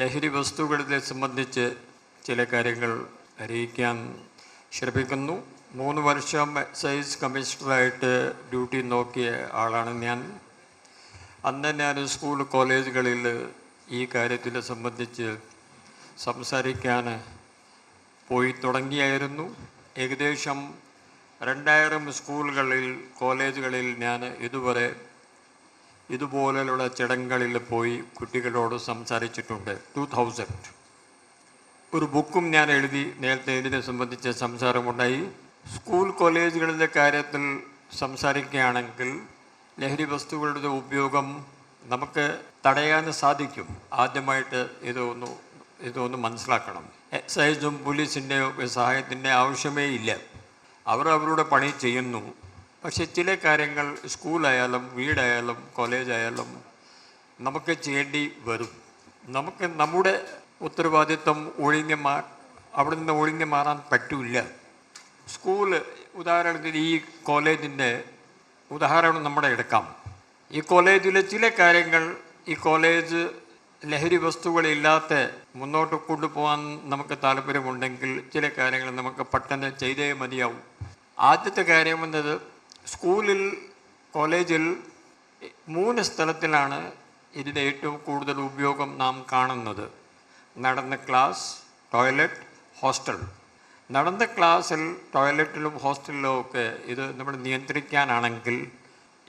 ലഹരി വസ്തുക്കളെ സംബന്ധിച്ച് ചില കാര്യങ്ങൾ അറിയിക്കാൻ ശ്രമിക്കുന്നു. മൂന്ന് വർഷം എക്സൈസ് കമ്മീഷണറായിട്ട് ഡ്യൂട്ടി നോക്കിയ ആളാണ് ഞാൻ. അന്ന് ഞാൻ സ്കൂൾ കോളേജുകളിൽ ഈ കാര്യത്തിനെ സംബന്ധിച്ച് സംസാരിക്കാൻ പോയി തുടങ്ങിയായിരുന്നു. ഏകദേശം രണ്ടായിരം സ്കൂളുകളിൽ കോളേജുകളിൽ ഞാൻ ഇതുവരെ ഇതുപോലെയുള്ള ചടങ്ങുകളിൽ പോയി കുട്ടികളോട് സംസാരിച്ചിട്ടുണ്ട്. ടു തൗസൻഡ് ഒരു ബുക്കും ഞാൻ എഴുതി നേരത്തെ ഇതിനെ സംബന്ധിച്ച് സംസാരമുണ്ടായി. സ്കൂൾ കോളേജുകളിലെ കാര്യത്തിൽ സംസാരിക്കുകയാണെങ്കിൽ ലഹരി വസ്തുക്കളുടെ ഉപയോഗം നമുക്ക് തടയാൻ സാധിക്കും. ആദ്യമായിട്ട് ഇതൊന്ന് ഇതൊന്ന് മനസ്സിലാക്കണം. എക്സൈസും പോലീസിന്റെ സഹായത്തിന്റെ ആവശ്യമേ ഇല്ല. അവർ അവരുടെ പണി ചെയ്യുന്നു. പക്ഷെ ചില കാര്യങ്ങൾ സ്കൂളായാലും വീടായാലും കോളേജായാലും നമുക്ക് ചെയ്യേണ്ടി വരും. നമുക്ക് നമ്മുടെ ഉത്തരവാദിത്വം ഒഴിഞ്ഞ് മാ അവിടെ നിന്ന് ഒഴിഞ്ഞ് മാറാൻ പറ്റില്ല. സ്കൂൾ ഉദാഹരണത്തിന് ഈ കോളേജിന്റെ ഉദാഹരണം നമ്മുടെ എടുക്കാം. ഈ കോളേജിലെ ചില കാര്യങ്ങൾ ഈ കോളേജ് ലഹരി വസ്തുക്കളില്ലാത്ത മുന്നോട്ട് കൊണ്ടുപോകാൻ നമുക്ക് താല്പര്യമുണ്ടെങ്കിൽ ചില കാര്യങ്ങൾ നമുക്ക് പെട്ടെന്ന് ചെയ്തേ മതിയാവും. ആദ്യത്തെ കാര്യം എന്നത് സ്കൂളിൽ കോളേജിൽ മൂന്ന് സ്ഥലത്തിലാണ് ഇതിന്റെ ഏറ്റവും കൂടുതൽ ഉപയോഗം നാം കാണുന്നത്. നടന്ന ക്ലാസ് ടോയ്ലറ്റ് ഹോസ്റ്റൽ. നടന്ന ക്ലാസ്സിൽ ടോയ്ലറ്റിലും ഹോസ്റ്റലിലും ഒക്കെ ഇത് നമ്മൾ നിയന്ത്രിക്കാനാണെങ്കിൽ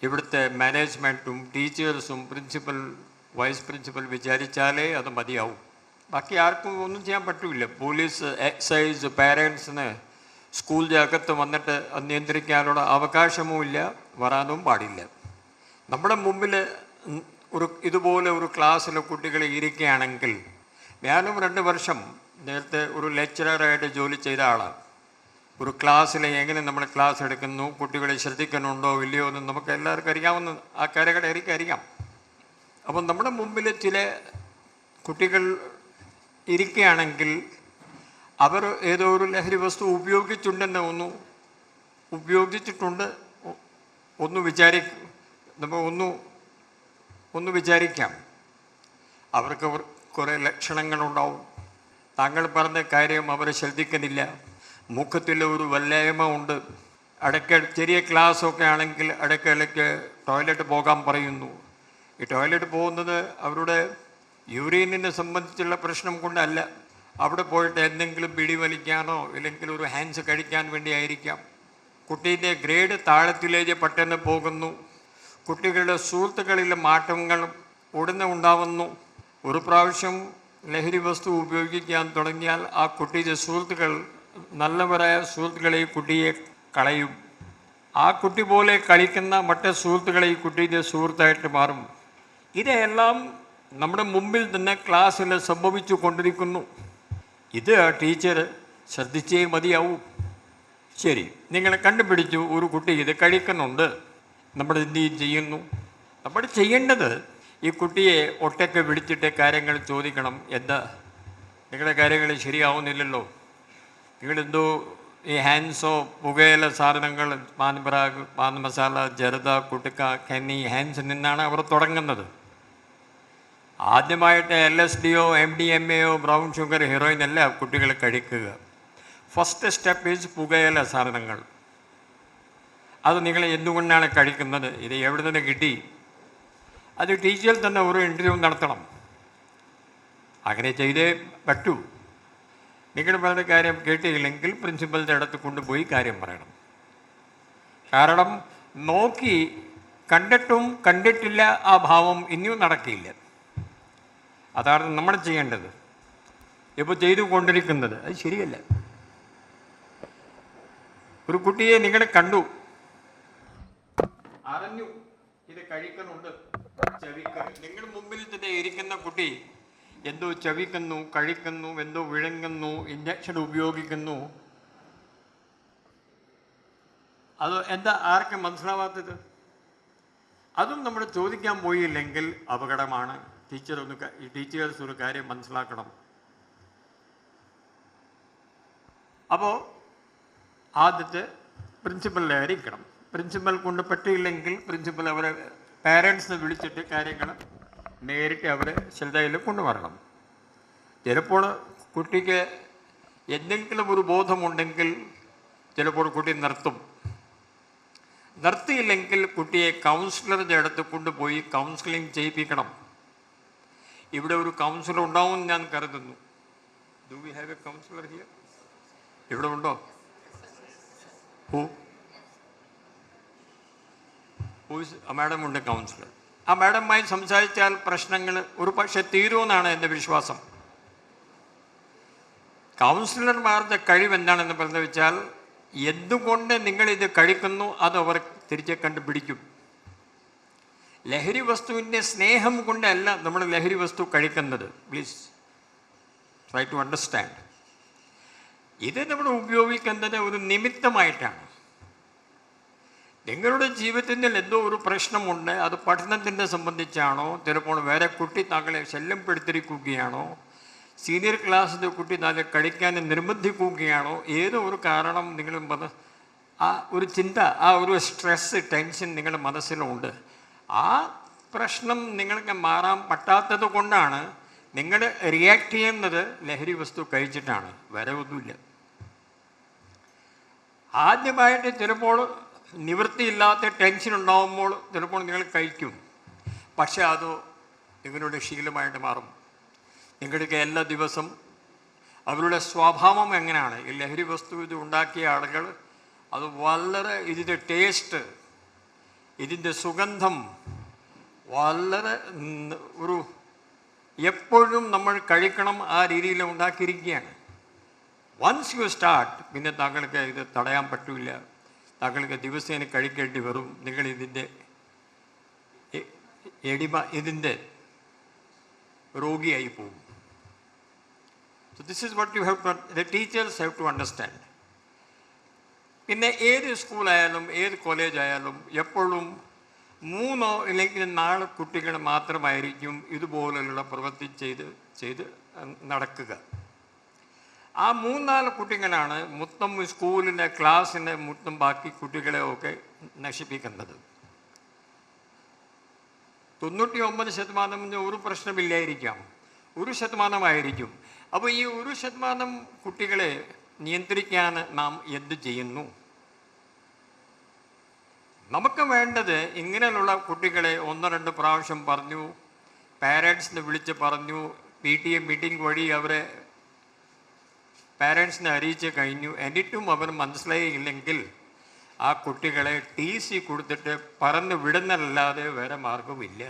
ഇവിടുത്തെ മാനേജ്മെന്റും ടീച്ചേഴ്സും പ്രിൻസിപ്പൽ വൈസ് പ്രിൻസിപ്പൽ വിചാരിച്ചാലേ അത് മതിയാവും. ബാക്കി ആർക്കും ഒന്നും ചെയ്യാൻ പറ്റില്ല. പോലീസ് എക്സൈസ് പാരൻസിന് സ്കൂളിന്റെ അകത്ത് വന്നിട്ട് അത് നിയന്ത്രിക്കാനുള്ള അവകാശവുമില്ല വരാനും പാടില്ല. നമ്മുടെ മുമ്പിൽ ഒരു ഇതുപോലെ ഒരു ക്ലാസ്സിൽ കുട്ടികൾ ഇരിക്കുകയാണെങ്കിൽ ഞാനും രണ്ട് വർഷം നേരത്തെ ഒരു ലെക്ചററായിട്ട് ജോലി ചെയ്ത ആളാണ് ഒരു ക്ലാസ്സിൽ എങ്ങനെ നമ്മൾ ക്ലാസ് എടുക്കുന്നു കുട്ടികളെ ശ്രദ്ധിക്കുന്നുണ്ടോ ഇല്ലയോ എന്ന് നമുക്ക് എല്ലാവർക്കും അറിയാവുന്ന ആ കാര്യങ്ങൾ എനിക്ക് അറിയാം. അപ്പം നമ്മുടെ മുമ്പിൽ ചില കുട്ടികൾ ഇരിക്കുകയാണെങ്കിൽ അവർ ഏതോ ഒരു ലഹരി വസ്തു ഉപയോഗിച്ചിട്ടുണ്ടെന്ന് ഒന്ന് ഉപയോഗിച്ചിട്ടുണ്ട്. ഒന്ന് വിചാരി നമ്മൾ ഒന്ന് ഒന്ന് വിചാരിക്കാം. അവർക്ക് അവർ കുറേ ലക്ഷണങ്ങളുണ്ടാവും. താങ്കൾ പറഞ്ഞ കാര്യം അവർ ശ്രദ്ധിക്കുന്നില്ല. മുഖത്തിൽ ഒരു വല്ലായ്മ ഉണ്ട്. ഇടയ്ക്ക് ചെറിയ ക്ലാസ്സൊക്കെ ആണെങ്കിൽ ഇടയ്ക്കിടയ്ക്ക് ടോയ്ലറ്റ് പോകാൻ പറയുന്നു. ഈ ടോയ്ലറ്റ് പോകുന്നത് അവരുടെ യൂറീനിനെ സംബന്ധിച്ചുള്ള പ്രശ്നം കൊണ്ടല്ല. അവിടെ പോയിട്ട് എന്തെങ്കിലും പിടി വലിക്കാനോ ഇല്ലെങ്കിൽ ഒരു ഹാൻഡ്സ് കഴിക്കാൻ വേണ്ടി ആയിരിക്കാം കുട്ടീന്റെ ഗ്രേഡ് താഴത്തിലേക്ക് പെട്ടെന്ന് പോകുന്നു. കുട്ടികളുടെ സുഹൃത്തുക്കളിലെ മാറ്റങ്ങൾ ഉടനെ ഉണ്ടാവുന്നു. ഒരു പ്രാവശ്യം ലഹരി വസ്തു ഉപയോഗിക്കാൻ തുടങ്ങിയാൽ ആ കുട്ടിയുടെ സുഹൃത്തുക്കൾ നല്ലവരായ സുഹൃത്തുക്കളെ കുട്ടിയെ കളയും. ആ കുട്ടി പോലെ കളിക്കുന്ന മറ്റ് സുഹൃത്തുക്കളെ ഈ കുട്ടിയുടെ സുഹൃത്തായിട്ട് മാറും. ഇതെല്ലാം നമ്മുടെ മുമ്പിൽ തന്നെ ക്ലാസ്സിൽ സംഭവിച്ചു കൊണ്ടിരിക്കുന്നു. ഇത് ടീച്ചർ ശ്രദ്ധിച്ചേ മതിയാവൂ. ശരി നിങ്ങൾ കണ്ടുപിടിച്ചു. ഒരു കുട്ടി ഇത് കഴിക്കുന്നുണ്ട്. നമ്മൾ എന്ത് ചെയ്യുന്നു? നമ്മൾ ചെയ്യേണ്ടത് ഈ കുട്ടിയെ ഒട്ടൊക്കെ വിളിച്ചിട്ട് കാര്യങ്ങൾ ചോദിക്കണം. എന്താ? നിങ്ങളുടെ കാര്യങ്ങൾ ശരിയാവുന്നില്ലല്ലോ. നിങ്ങളെന്തോ ഈ ഹാൻസോ പുകയില സാധനങ്ങൾ പാൻ പരാഗ് പാൻ മസാല ജരദ കുട്ടുക്ക കന്നി ഹാൻസ് നിന്നാണ് അവർ തുടങ്ങുന്നത്. ആദ്യമായിട്ട് എൽ എസ് ഡിയോ എം ഡി എം എയോ ബ്രൗൺ ഷുഗർ ഹീറോയിൻ അല്ല കുട്ടികൾ കഴിക്കുക. ഫസ്റ്റ് സ്റ്റെപ്പ് ഈസ് പുകയില സാധനങ്ങൾ. അത് നിങ്ങൾ എന്തുകൊണ്ടാണ് കഴിക്കുന്നത്? ഇത് എവിടെ നിന്ന് കിട്ടി? അത് ടീച്ചറിൽ തന്നെ ഒരു ഇന്റർവ്യൂ നടത്തണം. അങ്ങനെ ചെയ്തേ പറ്റൂ. നിങ്ങൾ പറഞ്ഞ കാര്യം കേട്ടില്ലെങ്കിൽ പ്രിൻസിപ്പലിന്റെ അടുത്ത് കൊണ്ടുപോയി കാര്യം പറയണം. കാരണം നോക്കി കണ്ടിട്ടും കണ്ടിട്ടില്ല ആ ഭാവം ഇനിയും നടക്കില്ല. അതാണ് നമ്മൾ ചെയ്യേണ്ടത്. ഇപ്പോൾ ചെയ്തു കൊണ്ടിരിക്കുന്നത്. അത് ശരിയല്ല. ഒരു കുട്ടിയെ നിങ്ങൾ കണ്ടു. അറിഞ്ഞു. ഇത് കഴിക്കുന്നുണ്ട്. ചവിക്ക. നിങ്ങൾ മുമ്പിൽ തന്നെ ഇരിക്കുന്ന കുട്ടി എന്തോ ചവിക്കുന്നു കഴിക്കുന്നു എന്തോ വിഴുങ്ങുന്നു ഇഞ്ചക്ഷൻ ഉപയോഗിക്കുന്നു. അത് എന്താ ആർക്കും മനസ്സിലാവാത്തത്? അതും നമ്മൾ ചോദിക്കാൻ പോയില്ലെങ്കിൽ അപകടമാണ്. ടീച്ചർ ഒന്ന് ടീച്ചേഴ്സ് ഒരു കാര്യം മനസ്സിലാക്കണം. അപ്പോൾ ആദ്യത്തെ പ്രിൻസിപ്പലിനെ ആയിരിക്കണം. പ്രിൻസിപ്പൽ കൊണ്ട് പറ്റിയില്ലെങ്കിൽ പ്രിൻസിപ്പൽ അവരെ പാരൻസിനെ വിളിച്ചിട്ട് കാര്യങ്ങൾ നേരിട്ട് അവരെ ശ്രദ്ധയിൽ കൊണ്ടുവരണം. ചിലപ്പോൾ കുട്ടിക്ക് എന്തെങ്കിലും ഒരു ബോധമുണ്ടെങ്കിൽ ചിലപ്പോൾ കുട്ടി നിർത്തും. നിർത്തിയില്ലെങ്കിൽ കുട്ടിയെ കൗൺസിലറുടെ അടുത്ത് കൊണ്ടുപോയി കൗൺസിലിംഗ് ചെയ്യിപ്പിക്കണം. ഇവിടെ ഒരു കൗൺസിലർ ഉണ്ടാവും ഞാൻ കരുതുന്നു. Do we have a counsellor here ഇവിടെ ഉണ്ടോ? ഹൂ മാഡം ഉണ്ട് കൗൺസിലർ ആ മാഡവുമായി സംസാരിച്ചാൽ പ്രശ്നങ്ങൾ ഒരു പക്ഷേ തീരുമെന്നാണ് എന്റെ വിശ്വാസം. കൗൺസിലർമാരുടെ കഴിവ് എന്താണെന്ന് പറഞ്ഞു വെച്ചാൽ എന്തുകൊണ്ട് നിങ്ങളിത് കഴിക്കുന്നു അത് അവർ തിരിച്ച് കണ്ടുപിടിക്കും. ലഹരി വസ്തുവിന്റെ സ്നേഹം കൊണ്ടല്ല നമ്മൾ ലഹരി വസ്തു കഴിക്കുന്നത്. പ്ലീസ് ട്രൈ ടു അണ്ടർസ്റ്റാൻഡ് ഇത് നമ്മൾ ഉപയോഗിക്കുന്നത് ഒരു നിമിത്തമായിട്ടാണ്. നിങ്ങളുടെ ജീവിതത്തിൽ എന്തോ ഒരു പ്രശ്നമുണ്ട് അത് പഠനത്തിന്റെ സംബന്ധിച്ചാണോ ചിലപ്പോൾ വേറെ കുട്ടി താങ്കളെ ശല്യപ്പെടുത്തിയിരിക്കുകയാണോ സീനിയർ ക്ലാസ്സിലെ കുട്ടി താങ്കളെ കഴിക്കാൻ നിർബന്ധിക്കുകയാണോ ഏതോ ഒരു കാരണം നിങ്ങൾ ആ ഒരു ചിന്ത ആ ഒരു സ്ട്രെസ് ടെൻഷൻ നിങ്ങളുടെ മനസ്സിലുണ്ട്. ആ പ്രശ്നം നിങ്ങൾക്ക് മാറാൻ പറ്റാത്തത് കൊണ്ടാണ് നിങ്ങൾ റിയാക്ട് ചെയ്യുന്നത് ലഹരി വസ്തു കഴിച്ചിട്ടാണ്. വരവൊന്നുമില്ല. ആദ്യമായിട്ട് ചിലപ്പോൾ നിവൃത്തിയില്ലാത്ത ടെൻഷൻ ഉണ്ടാകുമ്പോൾ ചിലപ്പോൾ നിങ്ങൾ കഴിക്കും. പക്ഷേ അത് നിങ്ങളുടെ ശീലമായിട്ട് മാറും. നിങ്ങൾക്ക് എല്ലാ ദിവസം അവരുടെ സ്വഭാവം എങ്ങനെയാണ്? ഈ ലഹരി വസ്തു ഇത് ഉണ്ടാക്കിയ ആളുകൾ അത് വളരെ ഇതിന്റെ ടേസ്റ്റ് ഇതിന്റെ സുഗന്ധം വളരെ ഒരു എപ്പോഴും നമ്മൾ കഴിക്കണം ആ രീതിയിൽ ഉണ്ടാക്കിയിരിക്കുകയാണ്. വൺസ് യു സ്റ്റാർട്ട് പിന്നെ താങ്കൾക്ക് ഇത് തടയാൻ പറ്റില്ല. താങ്കൾക്ക് ദിവസേന കഴിക്കേണ്ടി വരും. നിങ്ങൾ ഇതിന്റെ എടിമ ഇതിന്റെ രോഗിയായി പോകും. So this is what you have to the teachers have to understand പിന്നെ ഏത് സ്കൂളായാലും ഏത് കോളേജായാലും എപ്പോഴും മൂന്നോ അല്ലെങ്കിൽ നാല് കുട്ടികൾ മാത്രമായിരിക്കും ഇതുപോലെയുള്ള പ്രവൃത്തി ചെയ്ത് ചെയ്ത് നടക്കുക. ആ മൂന്നാൽ കുട്ടികളാണ് മൊത്തം സ്കൂളിന്റെ ക്ലാസ്സിന്റെ മൊത്തം ബാക്കി കുട്ടികളെ ഒക്കെ നശിപ്പിക്കുന്നത്. തൊണ്ണൂറ്റി ഒമ്പത് ശതമാനം ഒരു പ്രശ്നമില്ലായിരിക്കാം. ഒരു ശതമാനമായിരിക്കും. അപ്പോൾ ഈ ഒരു ശതമാനം കുട്ടികളെ നിയന്ത്രിക്കാൻ നാം എന്ത് ചെയ്യുന്നു? നമുക്ക് വേണ്ടത് ഇങ്ങനെയുള്ള കുട്ടികളെ ഒന്ന് രണ്ട് പ്രാവശ്യം പറഞ്ഞു പാരൻസിനെ വിളിച്ച് പറഞ്ഞു പി ടി എ മീറ്റിംഗ് വഴി അവരെ പാരൻസിനെ അറിയിച്ച് കഴിഞ്ഞു. എന്നിട്ടും അവർ മനസ്സിലായില്ലെങ്കിൽ ആ കുട്ടികളെ ടി സി കൊടുത്തിട്ട് പറന്ന് വിടുന്നല്ലാതെ വേറെ മാർഗമില്ല.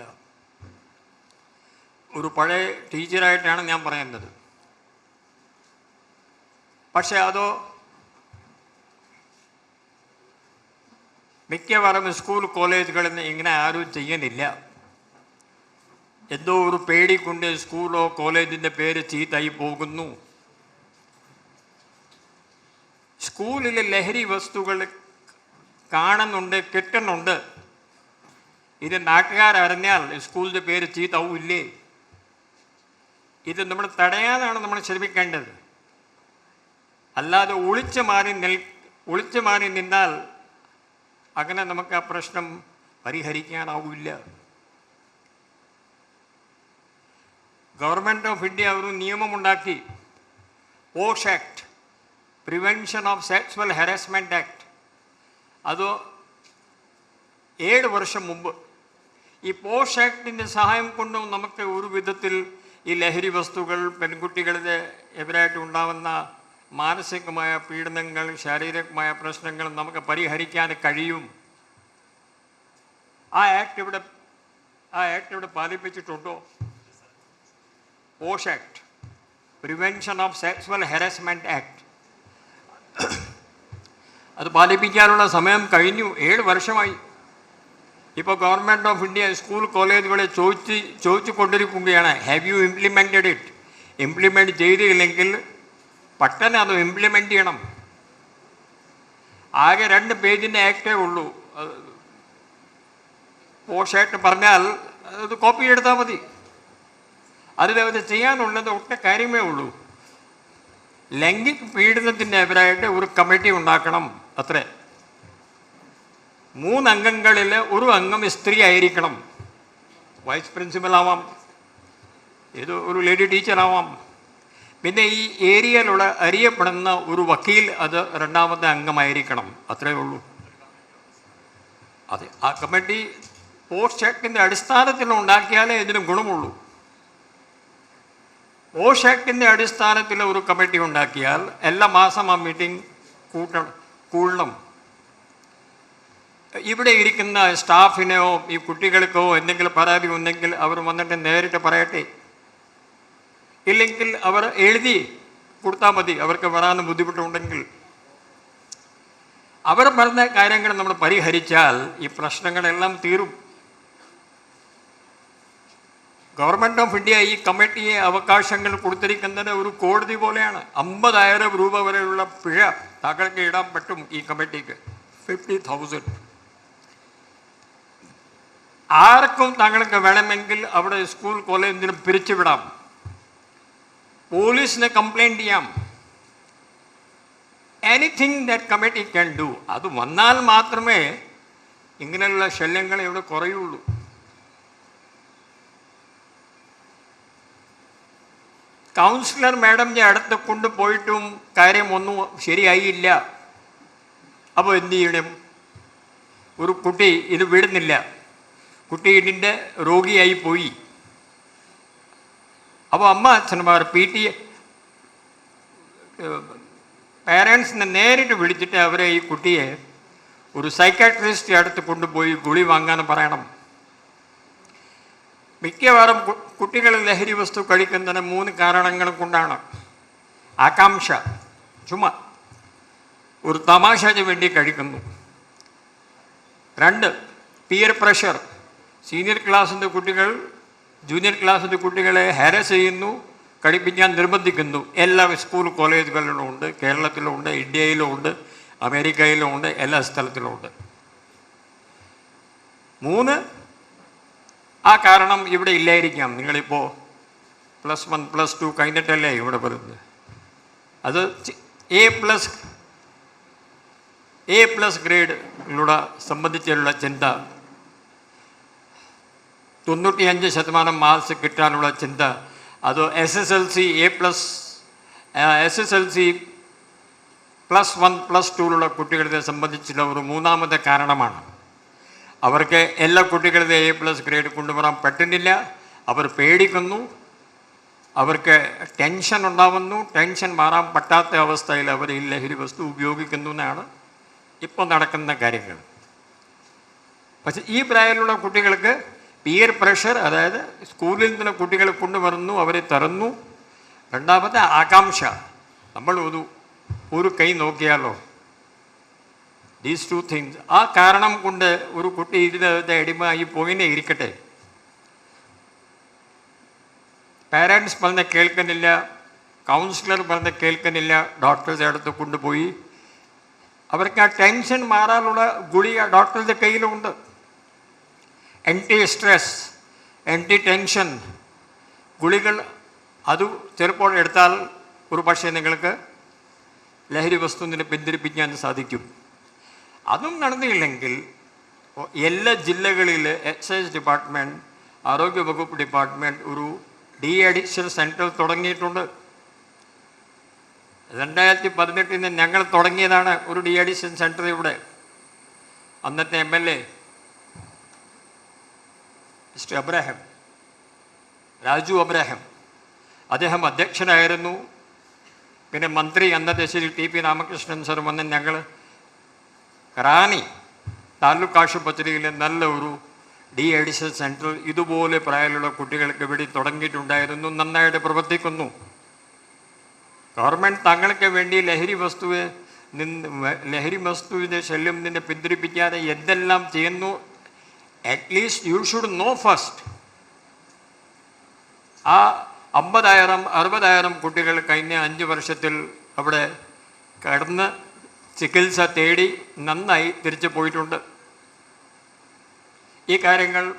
ഒരു പഴയ ടീച്ചറായിട്ടാണ് ഞാൻ പറയുന്നത്. പക്ഷേ അതോ മിക്കവാറും സ്കൂൾ കോളേജുകളിൽ ഇങ്ങനെ ആരും ചെയ്യുന്നില്ല. എന്തോ ഒരു പേടി കൊണ്ട് സ്കൂളോ കോളേജിന്റെ പേര് ചീത്തായി പോകുന്നു. സ്കൂളിലെ ലഹരി വസ്തുക്കൾ കാണുന്നുണ്ട് കിട്ടുന്നുണ്ട്. ഇത് നാട്ടുകാരറിഞ്ഞാൽ സ്കൂളിന്റെ പേര് ചീത്താവൂല്ലേ ഇത് നമ്മൾ തടയാനാണ് നമ്മൾ ശ്രമിക്കേണ്ടത്. അല്ലാതെ ഒളിച്ചു മാറി നിൽ ഒളിച്ചു മാറി നിന്നാൽ അങ്ങനെ നമുക്ക് ആ പ്രശ്നം പരിഹരിക്കാനാവില്ല. ഗവൺമെന്റ് ഓഫ് ഇന്ത്യ ഒരു നിയമമുണ്ടാക്കി. POSH act prevention of sexual harassment act അത് ഏഴ് വർഷം മുമ്പ്. ഈ പോഷ് ആക്ടിന്റെ സഹായം കൊണ്ട് നമുക്ക് ഒരു വിധത്തിൽ ഈ ലഹരി വസ്തുക്കൾ പെൺകുട്ടികളുടെ എതിരായിട്ട് ഉണ്ടാകുന്ന മാനസികമായ പീഡനങ്ങൾ ശാരീരികമായ പ്രശ്നങ്ങൾ നമുക്ക് പരിഹരിക്കാൻ കഴിയും. ആ ആക്ട് ഇവിടെ ആ ആക്ട് ഇവിടെ പാലിപ്പിച്ചിട്ടുണ്ടോ? POSH act prevention of sexual harassment act അത് പാലിപ്പിക്കാനുള്ള സമയം കഴിഞ്ഞു. ഏഴ് വർഷമായി. ഇപ്പോൾ ഗവൺമെന്റ് ഓഫ് ഇന്ത്യ സ്കൂൾ കോളേജുകളെ ചോദിച്ച് ചോദിച്ചു കൊണ്ടിരിക്കുകയാണ് have you implemented it implement ചെയ്തില്ലെങ്കിൽ പെട്ടെന്ന് അത് ഇംപ്ലിമെന്റ് ചെയ്യണം. ആകെ രണ്ട് പേജിന്റെ ആക്റ്റേ ഉള്ളൂ. പോഷായിട്ട് പറഞ്ഞാൽ അത് കോപ്പി എടുത്താൽ മതി. അതിലത് ചെയ്യാനുള്ളത് ഒക്കെ കാര്യമേ ഉള്ളൂ. ലൈംഗിക പീഡനത്തിന്റെ എതിരായിട്ട് ഒരു കമ്മിറ്റി ഉണ്ടാക്കണം അത്രേ. മൂന്നംഗങ്ങളിൽ ഒരു അംഗം സ്ത്രീ ആയിരിക്കണം. വൈസ് പ്രിൻസിപ്പൽ ആവാം. ഏതോ ഒരു ലേഡി ടീച്ചർ ആവാം. പിന്നെ ഈ ഏരിയയിലുള്ള അറിയപ്പെടുന്ന ഒരു വക്കീൽ അത് രണ്ടാമത്തെ അംഗമായിരിക്കണം. അത്രയേ ഉള്ളൂ. അതെ. ആ കമ്മിറ്റി പോസ്റ്റ് ആക്ടിന്റെ അടിസ്ഥാനത്തിൽ ഉണ്ടാക്കിയാലേ ഇതിന് ഗുണമുള്ളൂ. പോസ്റ്റ് ആക്ടിന്റെ അടിസ്ഥാനത്തിൽ ഒരു കമ്മിറ്റി ഉണ്ടാക്കിയാൽ എല്ലാ മാസം ആ മീറ്റിംഗ് കൂട്ടണം കൂടണം. ഇവിടെ ഇരിക്കുന്ന സ്റ്റാഫിനെയോ ഈ കുട്ടികൾക്കോ എന്തെങ്കിലും പരാതി ഉണ്ടെങ്കിൽ അവർ വന്നിട്ട് നേരിട്ട് പറയട്ടെ. ഇല്ലെങ്കിൽ അവർ എഴുതി കൊടുത്താൽ മതി. അവർക്ക് വരാനും ബുദ്ധിമുട്ടുണ്ടെങ്കിൽ. അവർ പറഞ്ഞ കാര്യങ്ങൾ നമ്മൾ പരിഹരിച്ചാൽ ഈ പ്രശ്നങ്ങളെല്ലാം തീരും. ഗവൺമെന്റ് ഓഫ് ഇന്ത്യ ഈ കമ്മിറ്റിയെ അവകാശങ്ങൾ കൊടുത്തിരിക്കുന്നത് ഒരു കോടതി പോലെയാണ്. അമ്പതായിരം രൂപ വരെയുള്ള പിഴ താങ്കൾക്ക് ഇടാൻ പറ്റും ഈ കമ്മിറ്റിക്ക് ഫിഫ്റ്റി തൗസൻഡ് ആർക്കും താങ്കൾക്ക് വേണമെങ്കിൽ അവിടെ സ്കൂൾ കോളേജിനും പിരിച്ചുവിടാം. പോലീസിനെ കംപ്ലൈന്റ് ചെയ്യാം. Anything that committee can do അത് വന്നാൽ മാത്രമേ ഇങ്ങനെയുള്ള ശല്യങ്ങൾ ഇവിടെ കുറയുള്ളൂ. കൗൺസിലർ മാഡമിന്റെ അടുത്ത് കൊണ്ടുപോയിട്ടും കാര്യമൊന്നും ശരിയായില്ല. അപ്പോൾ എന്തു ചെയ്യണം ഒരു കുട്ടി ഇത് വിടുന്നില്ല. കുട്ടി ഇതിന്റെ രോഗിയായി പോയി. അപ്പോൾ അമ്മ അച്ഛന്മാർ പി ടി പാരൻസിനെ നേരിട്ട് വിളിച്ചിട്ട് അവരെ ഈ കുട്ടിയെ ഒരു സൈക്കാട്രിസ്റ്റ് അടുത്ത് കൊണ്ടുപോയി ഗുളി വാങ്ങാൻ പറയണം. മിക്കവാറും കുട്ടികൾ ലഹരി വസ്തു കഴിക്കുന്നതിന് മൂന്ന് കാരണങ്ങൾ കൊണ്ടാണ്. ആകാംക്ഷ ചുമ ഒരു തമാശയ്ക്ക് വേണ്ടി കഴിക്കുന്നു. രണ്ട് പിയർ പ്രഷർ സീനിയർ ക്ലാസ്സിന്റെ കുട്ടികൾ ജൂനിയർ ക്ലാസ്സിന്റെ കുട്ടികളെ ഹാരസ് ചെയ്യുന്നു കഴിപ്പിക്കാൻ നിർബന്ധിക്കുന്നു. എല്ലാ സ്കൂൾ കോളേജുകളിലും ഉണ്ട് കേരളത്തിലും ഉണ്ട് ഇന്ത്യയിലും ഉണ്ട് അമേരിക്കയിലും ഉണ്ട് എല്ലാ സ്ഥലത്തിലും ഉണ്ട്. മൂന്ന് ആ കാരണം ഇവിടെ ഇല്ലായിരിക്കാം. നിങ്ങളിപ്പോൾ പ്ലസ് വൺ പ്ലസ് ടു കഴിഞ്ഞിട്ടല്ലേ ഇവിടെ വരുന്നത്. അത് എ പ്ലസ് എ പ്ലസ് ഗ്രേഡിലൂടെ സംബന്ധിച്ചുള്ള ചിന്ത തൊണ്ണൂറ്റിയഞ്ച് ശതമാനം മാർക്സ് കിട്ടാനുള്ള ചിന്ത. അത് S S L C A plus S S L C plus one plus ടുവിലുള്ള കുട്ടികളെ സംബന്ധിച്ചുള്ള ഒരു മൂന്നാമത്തെ കാരണമാണ്. അവർക്ക് എല്ലാ കുട്ടികളുടെ എ പ്ലസ് ഗ്രേഡ് കൊണ്ടുവരാൻ പറ്റുന്നില്ല. അവർ പേടിക്കുന്നു. അവർക്ക് ടെൻഷൻ ഉണ്ടാവുന്നു. ടെൻഷൻ മാറാൻ പറ്റാത്ത അവസ്ഥയിൽ അവർ ഈ ലഹരി വസ്തു ഉപയോഗിക്കുന്നു എന്നാണ് ഇപ്പോൾ നടക്കുന്ന കാര്യങ്ങൾ. പക്ഷേ ഈ പ്രായത്തിലുള്ള കുട്ടികൾക്ക് പിയർ പ്രഷർ അതായത് സ്കൂളിൽ നിന്ന് കുട്ടികളെ കൊണ്ടുവരുന്നു അവരെ തറന്നു രണ്ടാമത്തെ ആകാംക്ഷ. നമ്മൾ ഒരു ഒരു കൈ നോക്കിയാലോ? ദീസ് ടു തിങ്സ് ആ കാരണം കൊണ്ട് ഒരു കുട്ടി ഇതിനകത്ത് അടിമയായി പോയിനെ ഇരിക്കട്ടെ. പാരൻസ് പറഞ്ഞ കേൾക്കുന്നില്ല. കൗൺസിലർ പറഞ്ഞ കേൾക്കുന്നില്ല. ഡോക്ടേഴ്സ് അടുത്ത് കൊണ്ടുപോയി. അവർക്ക് ആ ടെൻഷൻ മാറാനുള്ള ഗുളിക ഡോക്ടറുടെ കയ്യിലുണ്ട്. ആന്റി സ്ട്രെസ് ആന്റി ടെൻഷൻ ഗുളികൾ അത് ചിലപ്പോൾ എടുത്താൽ ഒരു പക്ഷേ നിങ്ങൾക്ക് ലഹരി വസ്തുവിനെ പിന്തിരിപ്പിക്കാൻ സാധിക്കും. അതും നടന്നില്ലെങ്കിൽ എല്ലാ ജില്ലകളിൽ എക്സൈസ് ഡിപ്പാർട്ട്മെന്റ് ആരോഗ്യ വകുപ്പ് ഡിപ്പാർട്ട്മെന്റ് ഒരു ഡി അഡിക്ഷൻ സെന്റർ തുടങ്ങിയിട്ടുണ്ട്. രണ്ടായിരത്തി പതിനെട്ടിന് ഞങ്ങൾ തുടങ്ങിയതാണ് ഒരു ഡി അഡിക്ഷൻ സെന്റർ ഇവിടെ. അന്നത്തെ M L A Mister Abraham Raju Abraham അദ്ദേഹം അധ്യക്ഷനായിരുന്നു. പിന്നെ മന്ത്രി അന്നത്തെ Shri T P Ramakrishnan sir വന്ന് ഞങ്ങൾ റാണി താലൂക്ക് ആശുപത്രിയിൽ നല്ല ഒരു ഡി എഡിഷൻ സെന്റർ ഇതുപോലെ പ്രായമുള്ള കുട്ടികൾക്ക് വേണ്ടി തുടങ്ങിയിട്ടുണ്ടായിരുന്നു. നന്നായിട്ട് പ്രവർത്തിക്കുന്നു. ഗവൺമെന്റ് തങ്ങൾക്ക് വേണ്ടി ലഹരി വസ്തുവെ നിന്ന് ലഹരി വസ്തുവിന്റെ ശല്യം നിന്നെ പിന്തിരിപ്പിക്കാതെ എന്തെല്ലാം ചെയ്യുന്നു at least you should know first ആ അമ്പതായിരം അറുപതായിരം കുട്ടികൾ കഴിഞ്ഞ അഞ്ച് വർഷത്തിൽ അവിടെ കടന്ന് ചികിത്സ തേടി നന്നായി തിരിച്ചു പോയിട്ടുണ്ട്. ഈ കാര്യങ്ങൾ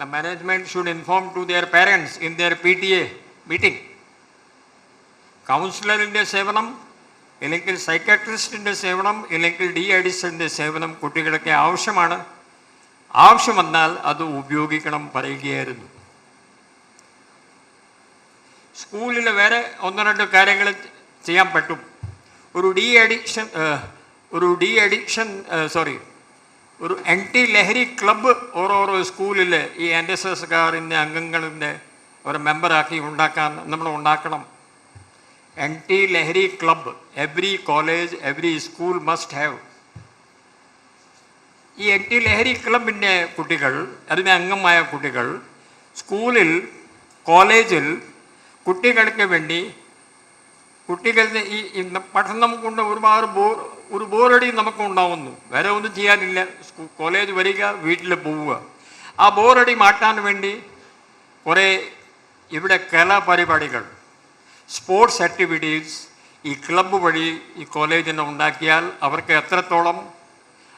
the management should inform to their parents in their P T A meeting കൗൺസിലറിന്റെ സേവനം ഇല്ലെങ്കിൽ സൈക്കാട്രിസ്റ്റിന്റെ സേവനം ഇല്ലെങ്കിൽ ഡി അഡിഷന്റെ സേവനം കുട്ടികളൊക്കെ ആവശ്യമാണ്. ആവശ്യം വന്നാൽ അത് ഉപയോഗിക്കണം പറയുകയായിരുന്നു. സ്കൂളിൽ വേറെ ഒന്നോ രണ്ടോ കാര്യങ്ങൾ ചെയ്യാൻ പറ്റും. ഒരു ഡി അഡിക്ഷൻ ഒരു ഡി അഡിക്ഷൻ സോറി ഒരു ആന്റി ലഹരി ക്ലബ്ബ് ഓരോരോ സ്കൂളിൽ ഈ എൻ എസ് എസ്കാരിന്റെ അംഗങ്ങളിന്റെ ഒരു മെമ്പറാക്കി ഉണ്ടാക്കാൻ നമ്മൾ ഉണ്ടാക്കണം. ആന്റി ലഹരി club every college every school must have. ഈ ആന്റി ലഹരി ക്ലബിന്റെ കുട്ടികൾ അതിന് അംഗമായ കുട്ടികൾ സ്കൂളിൽ കോളേജിൽ കുട്ടികൾക്ക് വേണ്ടി കുട്ടികളുടെ ഈ ഈ പഠനം കൊണ്ട് ഒരുപാട് ബോർ ഒരു ബോറടി നമുക്ക് ഉണ്ടാവുന്നു വേറെ ഒന്നും ചെയ്യാനില്ല. കോളേജ് വരിക വീട്ടിൽ പോവുക. ആ ബോറടി മാറ്റാൻ വേണ്ടി കുറേ ഇവിടെ കലാപരിപാടികൾ സ്പോർട്സ് ആക്ടിവിറ്റീസ് ഈ ക്ലബ്ബ് വഴി ഈ കോളേജിനെ ഉണ്ടാക്കിയാൽ അവർക്ക് എത്രത്തോളം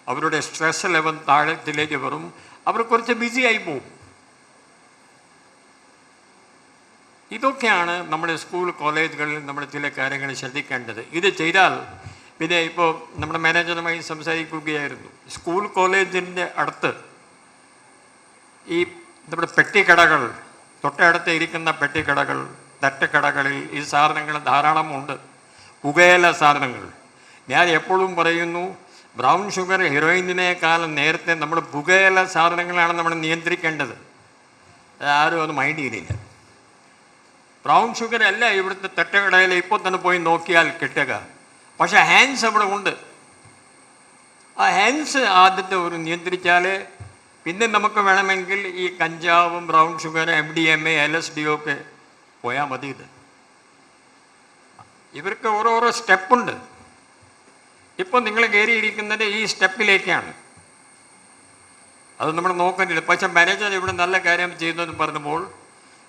അവരുടെ സ്ട്രെസ് ലെവൽ താഴത്തിലേക്ക് വരും. അവർ കുറച്ച് ബിസിയായി പോകും ഇതൊക്കെയാണ് നമ്മുടെ സ്കൂൾ കോളേജുകളിൽ നമ്മൾ ചില കാര്യങ്ങൾ ശ്രദ്ധിക്കേണ്ടത്. ഇത് ചെയ്താൽ പിന്നെ ഇപ്പോൾ നമ്മുടെ മാനേജറുമായി സംസാരിക്കുകയായിരുന്നു. സ്കൂൾ കോളേജിന്റെ അടുത്ത് ഈ നമ്മുടെ പെട്ടിക്കടകൾ തൊട്ടടുത്ത് ഇരിക്കുന്ന പെട്ടിക്കടകൾ തട്ടക്കടകളിൽ ഈ സാധനങ്ങൾ ധാരാളമുണ്ട്. പുകയില സാധനങ്ങൾ. ഞാൻ എപ്പോഴും പറയുന്നു ബ്രൗൺ ഷുഗർ ഹീറോയിനേക്കാളും നേരത്തെ നമ്മൾ പുകയില സാധനങ്ങളാണ് നമ്മൾ നിയന്ത്രിക്കേണ്ടത്. ആരും അത് മൈൻഡ് ചെയ്തില്ല. ബ്രൗൺ ഷുഗർ അല്ല ഇവിടുത്തെ തെറ്റകടയിൽ ഇപ്പോൾ തന്നെ പോയി നോക്കിയാൽ കിട്ടുക. പക്ഷേ ഹാൻസ് അവിടെ ഉണ്ട്. ആ ഹാൻസ് ആദ്യത്തെ ഒരു നിയന്ത്രിച്ചാൽ പിന്നെ നമുക്ക് വേണമെങ്കിൽ ഈ കഞ്ചാവും brown sugar M D M A L S D ഒക്കെ പോയാൽ മതി ഇത്. ഇവർക്ക് ഓരോരോ സ്റ്റെപ്പുണ്ട്. ഇപ്പോൾ നിങ്ങൾ കയറിയിരിക്കുന്നത് ഈ സ്റ്റെപ്പിലേക്കാണ്. അത് നമ്മൾ നോക്കേണ്ടില്ല പക്ഷേ മാനേജർ ഇവിടെ നല്ല കാര്യം ചെയ്യുന്നു എന്ന് പറഞ്ഞപ്പോൾ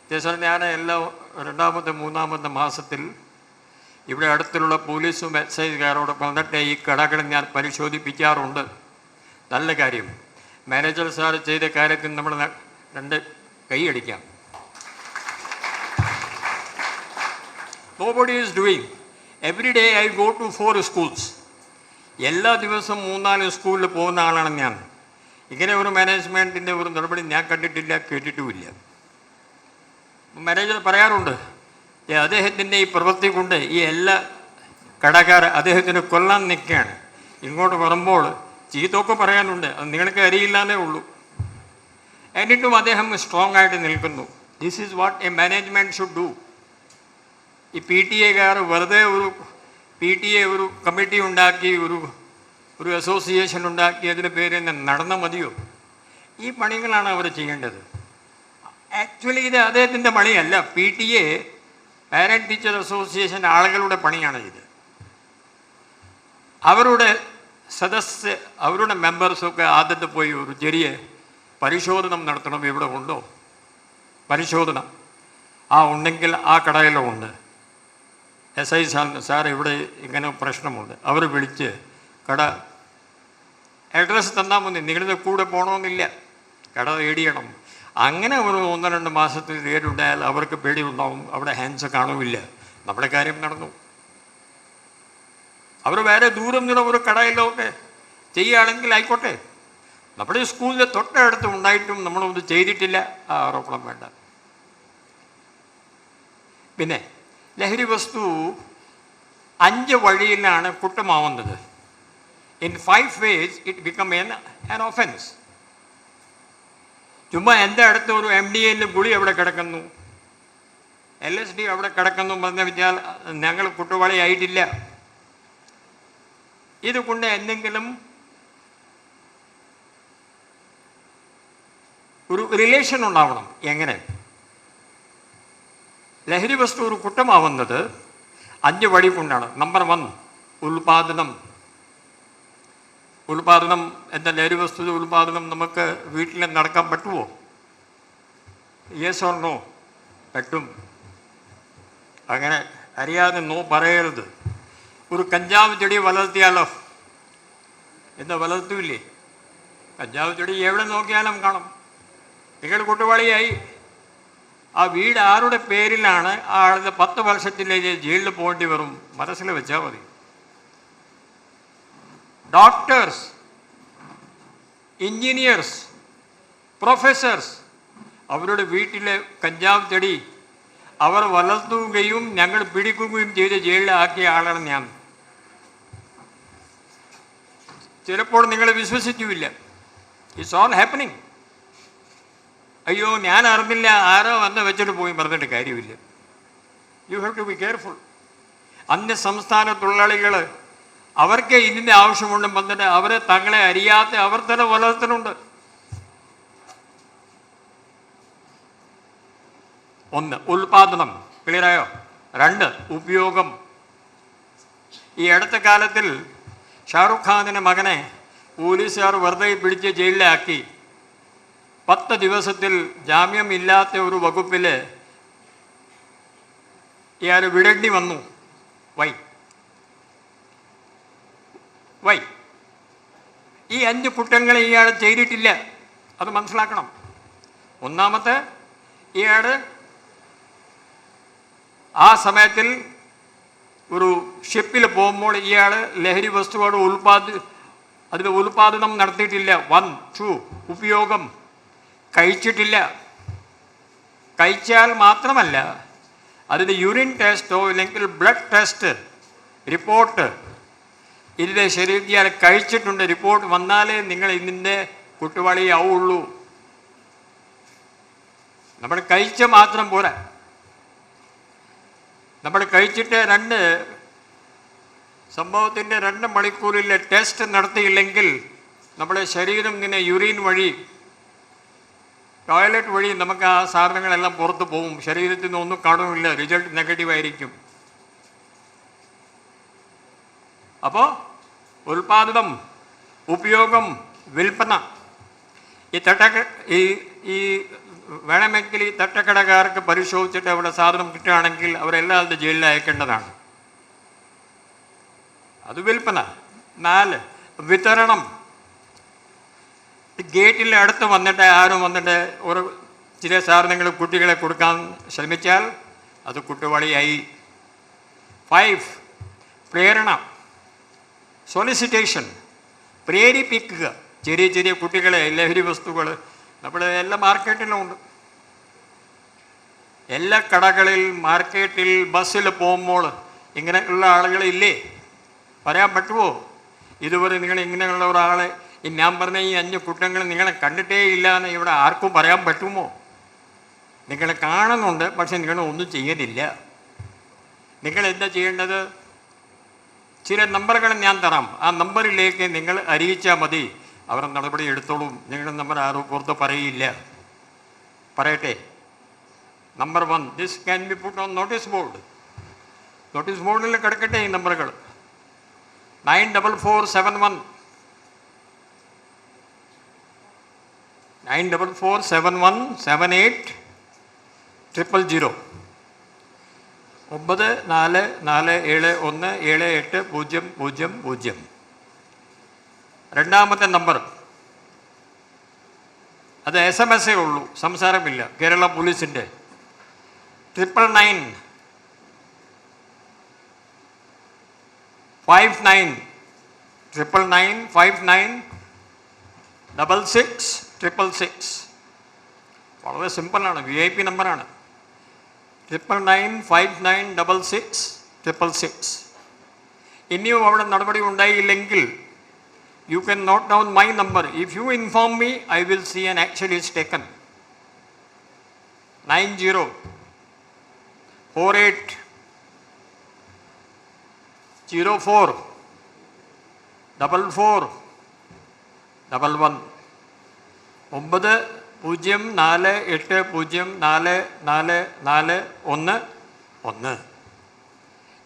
ചേച്ചൻ ഞാൻ എല്ലാ രണ്ടാമത്തെ മൂന്നാമത്തെ മാസത്തിൽ ഇവിടെ അടുത്തുള്ള പോലീസും എക്സൈസുകാരോടൊപ്പം വന്നിട്ട് ഈ കടകൾ ഞാൻ പരിശോധിപ്പിക്കാറുണ്ട്. നല്ല കാര്യം. മാനേജർ സാർ ചെയ്ത കാര്യത്തിൽ നമ്മൾ രണ്ട് കൈയടിക്കാം nobody is doing every day I go to four schools എല്ലാ ദിവസവും മൂന്നാൽ സ്കൂളിൽ പോകുന്ന ആളാണ് ഞാൻ. ഇങ്ങനെ ഒരു മാനേജ്മെന്റിന്റെ ഒരു നടപടി ഞാൻ കണ്ടിട്ടില്ല കേട്ടിട്ടുമില്ല. മാനേജർ പറയാറുണ്ട് "ഏ, അദ്ദേഹത്തിന്റെ ഈ പ്രവൃത്തി കൊണ്ട് ഈ എല്ലാ കടക്കാർ അദ്ദേഹത്തിന് കൊല്ലാൻ നിൽക്കുകയാണ്. ഇങ്ങോട്ട് വരുമ്പോൾ ചീത്തൊക്കെ പറയാനുണ്ട് അത് നിങ്ങൾക്ക് അറിയില്ലാന്നേ ഉള്ളൂ. എന്നിട്ടും അദ്ദേഹം സ്ട്രോങ് ആയിട്ട് നിൽക്കുന്നു. This is what a management should do ഈ പി ടി എക്കാർ വെറുതെ ഒരു പി ടി എ ഒരു കമ്മിറ്റി ഉണ്ടാക്കി ഒരു ഒരു അസോസിയേഷൻ ഉണ്ടാക്കി അതിന്റെ പേര് നടന്ന മതിയോ? ഈ പണികളാണ് അവർ ചെയ്യേണ്ടത്. ആക്ച്വലി ഇത് അദ്ദേഹത്തിന്റെ പണിയല്ല. P T A parent teacher association ആളുകളുടെ പണിയാണ് ഇത്. അവരുടെ സദസ്സ് അവരുടെ മെമ്പേഴ്സൊക്കെ ആദ്യത്തെ പോയി ഒരു ചെറിയ പരിശോധന നടത്തണം ഇവിടെ ഉണ്ടോ? പരിശോധന. ആ ഉണ്ടെങ്കിൽ ആ കടയിലോ ഉണ്ട്. എസ് ഐ സാർ സാർ ഇവിടെ ഇങ്ങനെ പ്രശ്നമുണ്ട്. അവർ വിളിച്ച് കട അഡ്രസ്സ് തന്നാൽ മതി. നിങ്ങളുടെ കൂടെ പോകണമെന്നില്ല കട തേടിയണം അങ്ങനെ അവർ ഒന്ന് രണ്ട് മാസത്തിൽ തേടിയുണ്ടായാൽ അവർക്ക് പേടി ഉണ്ടാവും അവിടെ ഹാൻഡ്സ് കാണുമില്ല. നമ്മുടെ കാര്യം നടന്നു. അവർ വേറെ ദൂരം നിന്ന് ഒരു കടയിലോ ഒക്കെ ചെയ്യുകയാണെങ്കിൽ ആയിക്കോട്ടെ. നമ്മുടെ സ്കൂളിന്റെ തൊട്ടടുത്ത് ഉണ്ടായിട്ടും നമ്മളൊന്നും ചെയ്തിട്ടില്ല. ആ ആരോപണം വേണ്ട. പിന്നെ ലഹരി വസ്തു അഞ്ച് വഴിയിലാണ് കുറ്റമാവുന്നത് in five ways it become an an offence ചുമ്മാ എന്റെ അടുത്ത് ഒരു എം ഡി എല്ലിന്റെ ഗുളി എവിടെ കിടക്കുന്നു. എൽ എസ് ഡി അവിടെ കിടക്കുന്നു പറഞ്ഞു വെച്ചാൽ ഞങ്ങൾ ഇത് കൊണ്ട് എന്തെങ്കിലും ഒരു റിലേഷൻ ഉണ്ടാവണം. എങ്ങനെ? ലഹരി വസ്തു ഒരു കുറ്റമാവുന്നത് അഞ്ച് വഴി കൊണ്ടാണ് നമ്പർ വൺ ഉൽപാദനം. ഉൽപാദനം എന്ന ലഹരി വസ്തു ഉൽപാദനം നമുക്ക് വീട്ടിൽ നടക്കാൻ പറ്റുമോ യെസ് ഓർ നോ പറ്റും. അങ്ങനെ അറിയാതെ നോ പറയരുത്. ഒരു കഞ്ചാവ് ചെടി വളർത്തിയാലോ? എന്താ വളർത്തൂല്ലേ? കഞ്ചാവ് ചെടി എവിടെ നോക്കിയാലും കാണും. നിങ്ങൾ കുറ്റവാളിയായി ആ വീട് ആരുടെ പേരിലാണ് ആളുടെ പത്ത് വർഷത്തിലേക്ക് ജയിലിൽ പോകേണ്ടി വരും? മനസ്സിൽ വെച്ചാൽ മതി. ഡോക്ടേഴ്സ് എഞ്ചിനീയേഴ്സ് പ്രൊഫസേഴ്സ് അവരുടെ വീട്ടിലെ കഞ്ചാവ് ചെടി അവർ വളർത്തുകയും ഞങ്ങൾ പിടിക്കുകയും ചെയ്ത് ജയിലിലാക്കിയ ആളാണ് ഞാൻ. ചിലപ്പോൾ നിങ്ങൾ വിശ്വസിച്ചുമില്ല. ഇറ്റ്സ് ഓൾ ഹാപ്പനിങ് അയ്യോ ഞാൻ അറിഞ്ഞില്ല. ആരോ വന്ന് വെച്ചിട്ട് പോയി പറഞ്ഞിട്ട് കാര്യമില്ല. You have to be careful അന്യ സംസ്ഥാന തൊഴിലാളികൾ അവർക്ക് ഇതിന്റെ ആവശ്യമുണ്ടും വന്നിട്ട് അവരെ തങ്ങളെ അറിയാത്ത അവർ തന്നെ വളർത്തുന്നുണ്ട് ഒന്ന് ഉൽപാദനം. ക്ലിയറായോ രണ്ട് ഉപയോഗം. ഈ അടുത്ത കാലത്തിൽ ഷാറുഖ് ഖാനിന്റെ മകനെ പോലീസുകാർ വെറുതെ പിടിച്ച് ജയിലിലാക്കി. പത്ത് ദിവസത്തിൽ ജാമ്യമില്ലാത്ത ഒരു വകുപ്പിൽ ഇയാൾ വിടേണ്ടി വന്നു. വൈ. വൈ. ഈ അഞ്ച് കുറ്റങ്ങൾ ഇയാൾ ചെയ്തിട്ടില്ല. അത് മനസ്സിലാക്കണം. ഒന്നാമത്തെ ഇയാൾ ആ സമയത്തിൽ ഒരു ഷിപ്പിൽ പോകുമ്പോൾ ഇയാൾ ലഹരി വസ്തുവോട് ഉൽപാദി അതിന്റെ ഉൽപാദനം നടത്തിയിട്ടില്ല. വൺ ടു ഉപയോഗം. കഴിച്ചിട്ടില്ല. കഴിച്ചാൽ മാത്രമല്ല അതിന്റെ യൂറിൻ ടെസ്റ്റോ അല്ലെങ്കിൽ ബ്ലഡ് ടെസ്റ്റ് റിപ്പോർട്ട് ഇതിന്റെ ശരീരത്തിൽ കഴിച്ചിട്ടുണ്ട് റിപ്പോർട്ട് വന്നാലേ നിങ്ങൾ ഇതിന്റെ കുട്ടുവാളിയാവുള്ളൂ നമ്മൾ കഴിച്ച മാത്രം പോരാ. നമ്മൾ കഴിച്ചിട്ട് രണ്ട് സംഭവത്തിന്റെ രണ്ട് മണിക്കൂറിലെ ടെസ്റ്റ് നടത്തിയില്ലെങ്കിൽ നമ്മുടെ ശരീരം ഇങ്ങനെ യുറീൻ വഴി ടോയ്ലറ്റ് വഴി നമുക്ക് ആ സാധനങ്ങളെല്ലാം പുറത്ത് പോകും. ശരീരത്തിൽ നിന്ന് ഒന്നും റിസൾട്ട് നെഗറ്റീവ് ആയിരിക്കും. അപ്പോൾ ഉൽപാദനം ഉപയോഗം വിൽപ്പന ഈ തട്ടക്ക ഈ ഈ വേണമെങ്കിൽ ഈ തട്ടക്കടക്കാർക്ക് പരിശോധിച്ചിട്ട് അവിടെ സാധനം കിട്ടുകയാണെങ്കിൽ അവരെല്ലാം ജയിലിൽ അയക്കേണ്ടതാണ്. അത് വിൽപ്പന. നാല് വിതരണം. ഗേറ്റിൽ അടുത്ത് വന്നിട്ട് ആരും വന്നിട്ട് ഒരു ചില സാധനങ്ങൾ കുട്ടികളെ കൊടുക്കാൻ ശ്രമിച്ചാൽ അത് കുട്ടുവളിയായി. ഫൈവ് പ്രേരണ സോളിസിറ്റേഷൻ പ്രേരിപ്പിക്കുക. ചെറിയ ചെറിയ കുട്ടികളെ ലഹരി വസ്തുക്കൾ. നമ്മൾ എല്ലാ മാർക്കറ്റിലും ഉണ്ട്. എല്ലാ കടകളിൽ മാർക്കറ്റിൽ ബസ്സിൽ പോകുമ്പോൾ ഇങ്ങനെയുള്ള ആളുകളില്ലേ? പറയാൻ പറ്റുമോ? ഇതുവരെ നിങ്ങൾ ഇങ്ങനെയുള്ള ഒരാളെ ഞാൻ പറഞ്ഞ ഈ അഞ്ച് കുറ്റങ്ങൾ നിങ്ങളെ കണ്ടിട്ടേ ഇല്ല എന്ന് ഇവിടെ ആർക്കും പറയാൻ പറ്റുമോ? നിങ്ങളെ കാണുന്നുണ്ട് പക്ഷെ നിങ്ങൾ ഒന്നും ചെയ്യുന്നില്ല. നിങ്ങൾ എന്താ ചെയ്യേണ്ടത്? ചില നമ്പറുകൾ ഞാൻ തരാം. ആ നമ്പറിലേക്ക് നിങ്ങൾ അറിയിച്ചാൽ മതി. അവർ നടപടി എടുത്തോളും. നിങ്ങളുടെ നമ്പർ ആരും പുറത്ത് പറയില്ല. പറയട്ടെ. Number one this can be put on notice board notice ബോർഡിൽ കിടക്കട്ടെ ഈ നമ്പറുകൾ nine double four seven one nine double four seven one seven eight triple zero ഒമ്പത് നാല് നാല് ഏഴ് ഒന്ന് ഏഴ് എട്ട് പൂജ്യം പൂജ്യം പൂജ്യം. രണ്ടാമത്തെ നമ്പർ. അത് എസ് എം എസ് ഉള്ളൂ. സംസാരമില്ല. കേരള പോലീസിന്റെ triple nine. Five nine. Triple nine five nine double six. Triple six വളരെ സിമ്പിളാണ് വി ഐ പി നമ്പറാണ് triple nine five nine double six triple six ഇനിയും അവിടെ നടപടി ഉണ്ടായില്ലെങ്കിൽ you can note down my number if you inform me I will see an action is taken nine zero four eight zero four double four double one ഒമ്പത് പൂജ്യം നാല് എട്ട് പൂജ്യം നാല് നാല് നാല് ഒന്ന് ഒന്ന്.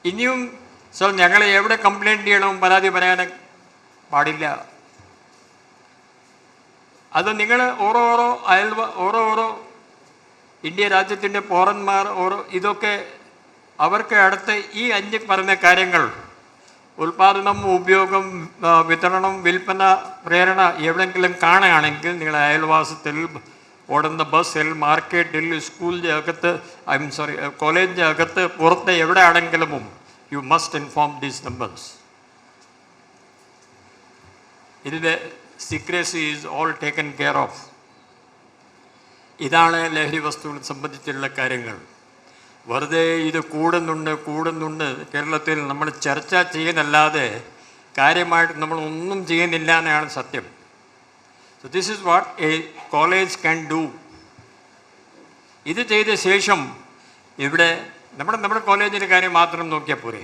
ഇനിയും സർ ഞങ്ങൾ എവിടെ കംപ്ലൈന്റ് ചെയ്യണം? പരാതി പറയാൻ പാടില്ല. അത് നിങ്ങൾ ഓരോ ഓരോ അയൽ ഓരോ ഓരോ ഇന്ത്യ രാജ്യത്തിന്റെ പൗരന്മാർ ഓരോ ഇതൊക്കെ അവർക്ക് അടുത്ത് ഈ അഞ്ച് പറഞ്ഞ കാര്യങ്ങൾ ഉൽപാദനം ഉപയോഗം വിതരണം വിൽപ്പന പ്രേരണ എവിടെയെങ്കിലും കാണുകയാണെങ്കിൽ നിങ്ങൾ അയൽവാസത്തിൽ ഓടുന്ന ബസ്സിൽ മാർക്കറ്റിൽ സ്കൂളിന്റെ അകത്ത് ഐ എം സോറി കോളേജിന്റെ അകത്ത് പുറത്ത് എവിടെ ആണെങ്കിലും you must inform these numbers ഇതിന്റെ secrecy is all taken care of ഇതാണ് ലഹരി വസ്തുക്കളെ സംബന്ധിച്ചുള്ള കാര്യങ്ങൾ. വെറുതെ ഇത് കൂടുന്നുണ്ട് കൂടുന്നുണ്ട്. കേരളത്തിൽ നമ്മൾ ചർച്ച ചെയ്യുന്നല്ലാതെ കാര്യമായിട്ട് നമ്മൾ ഒന്നും ചെയ്യുന്നില്ല എന്നാണ് സത്യം. So this is what a college can do ഇത് ചെയ്ത ശേഷം ഇവിടെ നമ്മുടെ നമ്മുടെ കോളേജിന്റെ കാര്യം മാത്രം നോക്കിയാൽ പോരെ.